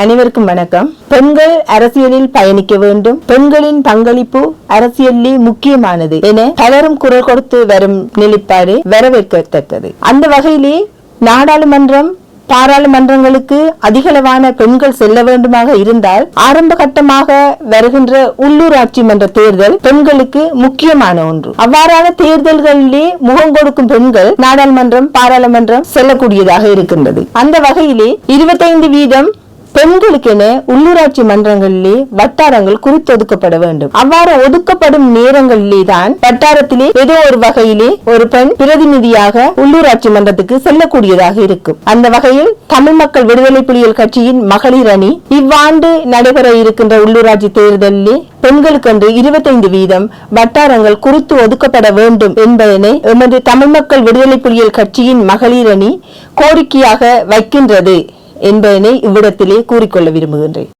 அனைவருக்கும் வணக்கம். பெண்கள் அரசியலில் பயணிக்க வேண்டும். பெண்களின் பங்களிப்பு அரசியலில் முக்கியமானது என பலரும் குரல் கொடுத்து வரும் நிலைப்பாடு வரவேற்கத்தக்கது. அந்த வகையிலே நாடாளுமன்றம் பாராளுமன்றங்களுக்கு அதிகளவான பெண்கள் செல்ல வேண்டுமாக இருந்தால் ஆரம்ப கட்டமாக வருகின்ற உள்ளூராட்சி மன்ற தேர்தல் பெண்களுக்கு முக்கியமான ஒன்று. அவ்வாறான தேர்தல்களிலே முகம் கொடுக்கும் பெண்கள் நாடாளுமன்றம் பாராளுமன்றம் செல்லக்கூடியதாக இருக்கின்றது. அந்த வகையிலே இருபத்தைந்து வீதம் பெண்களுக்கென உள்ளூராட்சி மன்றங்களிலே வட்டாரங்கள் குறித்தொதுக்கப்பட வேண்டும். அவ்வாறு ஒதுக்கப்படும் நேரங்களிலே தான் வட்டாரத்திலே ஏதோ ஒரு வகையிலே ஒரு பெண் பிரதிநிதியாக உள்ளூராட்சி மன்றத்துக்கு செல்லக்கூடியதாக இருக்கும். அந்த வகையில் தமிழ் மக்கள் விடுதலை புலிகள் கட்சியின் மகளிர் அணி இவ்வாண்டு நடைபெற இருக்கின்ற உள்ளூராட்சி தேர்தலிலே பெண்களுக்கென்று இருபத்தைந்து வீதம் வட்டாரங்கள் குறித்து ஒதுக்கப்பட வேண்டும் என்பதனை எமது தமிழ் மக்கள் விடுதலை புலிகள் கட்சியின் மகளிர் அணி கோரிக்கையாக வைக்கின்றது. என்பதனை இவ்விடத்திலே கூறிக்கொள்ள விரும்புகின்றேன்.